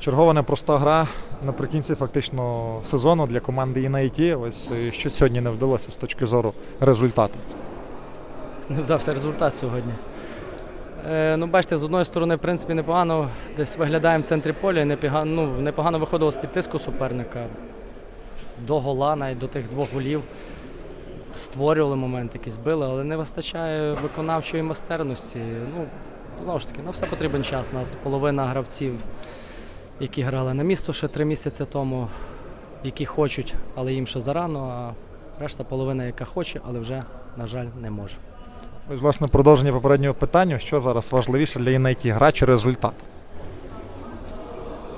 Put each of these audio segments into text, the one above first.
Чергова непроста гра наприкінці фактично сезону для команди «Інайті». Ось е, що сьогодні не вдалося з точки зору результату. Не вдався результат сьогодні. Е, ну, бачите, з одної сторони, в принципі, непогано десь виглядаємо в центрі поля, непогано, ну, непогано виходило з під тиску суперника. До гола, навіть до тих двох голів. Створювали момент, якийсь били, але не вистачає виконавчої майстерності. Ну, знову ж таки, на все потрібен час. У нас половина гравців, які грали на місто ще три місяці тому, які хочуть, але їм ще зарано, а решта половина, яка хоче, але вже, на жаль, не може. Ось, власне, продовження попереднього питання, що зараз важливіше для «Інайті» – гра чи результат?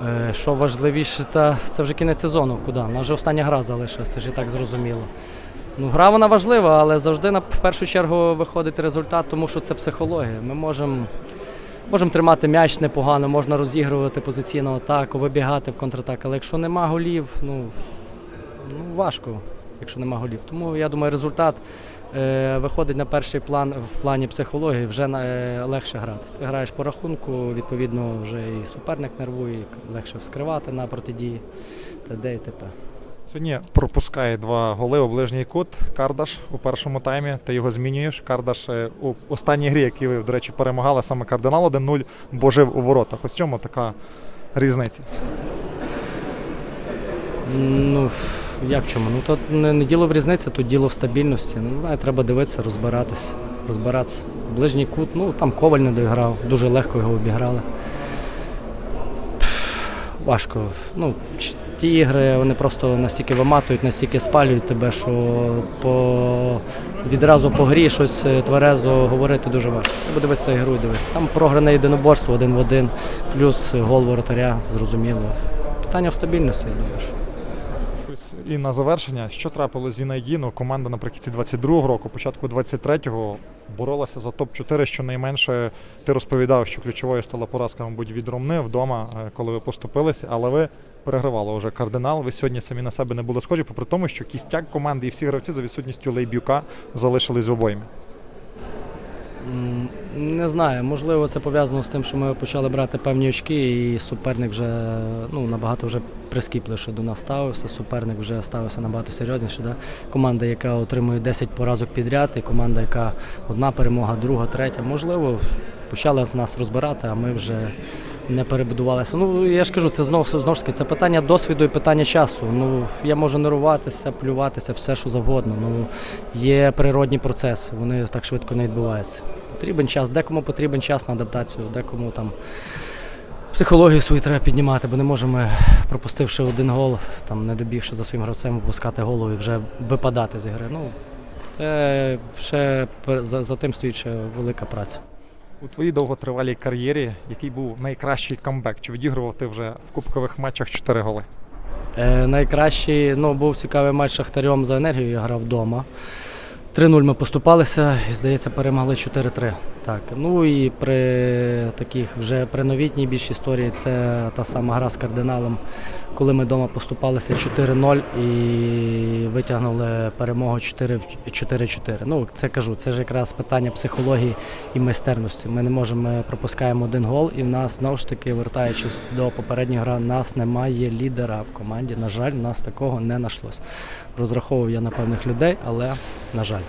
Е, Що важливіше, та це вже кінець сезону. Куди? У нас вже остання гра залишилася, це ж і так зрозуміло. Ну, гра вона важлива, але завжди на в першу чергу виходить результат, тому що це психологія. Ми можемо можем тримати м'яч непогано, можна розігрувати позиційну атаку, вибігати в контратак. Але якщо нема голів, ну, ну важко, якщо нема голів. Тому я думаю, результат е, виходить на перший план в плані психології, вже на- е, легше грати. Ти граєш по рахунку, відповідно, вже і суперник нервує, легше вскривати на протидії т.д. і т.п. Сьогодні пропускає два голи ближній кут. Кардаш у першому таймі. Ти його змінюєш. Кардаш е, у останній грі, якій ви, до речі, перемагали саме кардинал 1-0, бо жив у воротах. Ось в чому така різниця. Ну, як чому? Ну, то не, не діло в різниці, тут діло в стабільності. Ну, не знаю, треба дивитися, розбиратися. Розбиратися. Ближній кут, ну там Коваль не доіграв, дуже легко його обіграли. Важко. Ну, ті ігри вони просто настільки виматують, настільки спалюють тебе, що по, відразу по грі щось е, тверезо говорити дуже важко. Треба дивитися ігру і дивитися. Там програне єдиноборство один в один, плюс гол воротаря, зрозуміло. Питання в стабільності, я думаю. І на завершення, що трапилось з Інайді? Ну, команда наприкінці 22-го року, початку 23-го боролася за топ-4. Щонайменше ти розповідав, що ключовою стала поразка, мабуть, від Ромни вдома, е, коли ви поступилися, але ви перегравали вже кардинал. Ви сьогодні самі на себе не були схожі, попри тому, що кістяк команди і всі гравці за відсутністю Лейбюка залишились в обоймі. Не знаю, можливо, це пов'язано з тим, що ми почали брати певні очки, і суперник вже ну, набагато вже прискіпливіше до нас ставився. Суперник вже ставився набагато серйозніше. Да? Команда, яка отримує 10 поразок підряд, і команда, яка одна перемога, друга, третя. Можливо, почали з нас розбирати, а ми вже не перебудувалися. Ну, я ж кажу, це знову ж таки це питання досвіду і питання часу. Ну, я можу нервуватися, плюватися, все що завгодно. Ну, є природні процеси, вони так швидко не відбуваються. Потрібен час, декому потрібен час на адаптацію, декому там психологію свою треба піднімати, бо не можемо, пропустивши один гол, там не добігши за своїм гравцем, опускати голову і вже випадати з ігри. Ну, це ще за, за тим стоїть ще велика праця. У твоїй довготривалій кар'єрі, який був найкращий камбек? Чи відігрував ти вже в кубкових матчах 4 голи? Е, найкращий ну, був цікавий матч з Шахтарем за енергію. Я грав вдома. 3-0 ми поступалися і, здається, перемогли 4-3. Так. Ну і при таких вже при новітній більш історії це та сама гра з кардиналом, коли ми вдома поступалися 4-0 і витягнули перемогу 4 в- 4-4. Ну, це кажу, це ж якраз питання психології і майстерності. Ми не можемо, ми пропускаємо один гол, і в нас знову ж таки, вертаючись до попередньої гри, нас немає лідера в команді. На жаль, нас такого не знайшлось. Розраховував я на певних людей, але на жаль.